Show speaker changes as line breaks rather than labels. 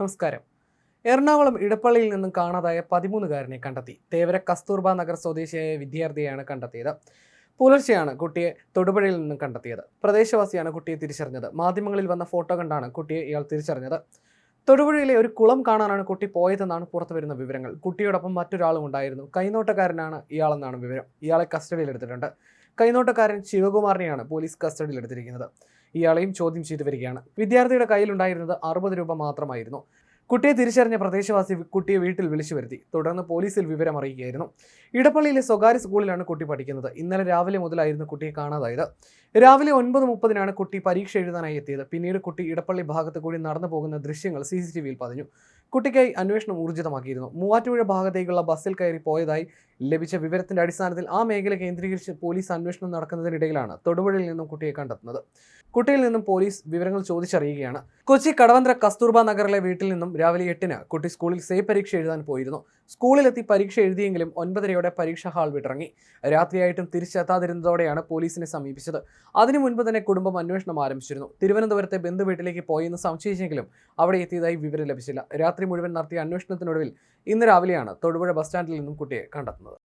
നമസ്കാരം. എറണാകുളം ഇടപ്പള്ളിയിൽ നിന്നും കാണാതായ പതിമൂന്നുകാരനെ കണ്ടെത്തി. തേവര കസ്തൂർബ നഗർ സ്വദേശിയായ വിദ്യാർത്ഥിയെയാണ് കണ്ടെത്തിയത്. പുലർച്ചെയാണ് കുട്ടിയെ തൊടുപുഴയിൽ നിന്നും കണ്ടെത്തിയത്. പ്രദേശവാസിയാണ് കുട്ടിയെ തിരിച്ചറിഞ്ഞത്. മാധ്യമങ്ങളിൽ വന്ന ഫോട്ടോ കണ്ടാണ് കുട്ടിയെ ഇയാൾ തിരിച്ചറിഞ്ഞത്. തൊടുപുഴയിലെ ഒരു കുളം കാണാനാണ് കുട്ടി പോയതെന്നാണ് പുറത്തുവരുന്ന വിവരങ്ങൾ. കുട്ടിയോടൊപ്പം മറ്റൊരാളും ഉണ്ടായിരുന്നു. കൈനോട്ടക്കാരനാണ് ഇയാളെന്നാണ് വിവരം. ഇയാളെ കസ്റ്റഡിയിലെടുത്തിട്ടുണ്ട്. കൈനോട്ടക്കാരൻ ശിവകുമാറിനെയാണ് പോലീസ് കസ്റ്റഡിയിലെടുത്തിരിക്കുന്നത്. ഇയാളെയും ചോദ്യം ചെയ്തു വരികയാണ്. വിദ്യാർത്ഥിയുടെ കയ്യിലുണ്ടായിരുന്നത് അറുപത് രൂപ മാത്രമായിരുന്നു. കുട്ടിയെ തിരിച്ചറിഞ്ഞ പ്രദേശവാസി കുട്ടിയെ വീട്ടിൽ വിളിച്ചു വരുത്തി. തുടർന്ന് പോലീസിൽ വിവരം അറിയിക്കുകയായിരുന്നു. ഇടപ്പള്ളിയിലെ സ്വകാര്യ സ്കൂളിലാണ് കുട്ടി പഠിക്കുന്നത്. ഇന്നലെ രാവിലെ മുതലായിരുന്നു കുട്ടിയെ കാണാതായത്. രാവിലെ ഒൻപത് മുപ്പതിനാണ് കുട്ടി പരീക്ഷ എഴുതാനായി എത്തിയത്. പിന്നീട് കുട്ടി ഇടപ്പള്ളി ഭാഗത്ത് കൂടി നടന്നു പോകുന്ന ദൃശ്യങ്ങൾ സി സി ടി വിയിൽ പതിഞ്ഞു. കുട്ടിക്കായി അന്വേഷണം ഊർജിതമാക്കിയിരുന്നു. മൂവാറ്റുപുഴ ഭാഗത്തേക്കുള്ള ബസ്സിൽ കയറി പോയതായി ലഭിച്ച വിവരത്തിന്റെ അടിസ്ഥാനത്തിൽ ആ മേഖല കേന്ദ്രീകരിച്ച് പോലീസ് അന്വേഷണം നടക്കുന്നതിനിടയിലാണ് തൊടുപുഴയിൽ നിന്നും കുട്ടിയെ കണ്ടെത്തുന്നത്. കുട്ടിയിൽ നിന്നും പോലീസ് വിവരങ്ങൾ ചോദിച്ചറിയുകയാണ്. കൊച്ചി കടവന്ത്ര കസ്തൂർബ നഗറിലെ വീട്ടിൽ നിന്നും രാവിലെ എട്ടിന് കുട്ടി സ്കൂളിൽ സേ പരീക്ഷ എഴുതാൻ പോയിരുന്നു. സ്കൂളിലെത്തി പരീക്ഷ എഴുതിയെങ്കിലും ഒൻപതരയോടെ പരീക്ഷാ ഹാൾ വിട്ടിറങ്ങി. രാത്രിയായിട്ടും തിരിച്ചെത്താതിരുന്നതോടെയാണ് പോലീസിനെ സമീപിച്ചത്. അതിനു മുൻപ് തന്നെ കുടുംബം അന്വേഷണം ആരംഭിച്ചിരുന്നു. തിരുവനന്തപുരത്തെ ബന്ധു വീട്ടിലേക്ക് പോയെന്ന് സംശയിച്ചെങ്കിലും അവിടെ എത്തിയതായി വിവരം ലഭിച്ചില്ല. രാത്രി മുഴുവൻ നടത്തിയ അന്വേഷണത്തിനൊടുവിൽ ഇന്ന് രാവിലെയാണ് തൊടുപുഴ ബസ് സ്റ്റാൻഡിൽ നിന്നും കുട്ടിയെ കണ്ടെത്തുന്നത്.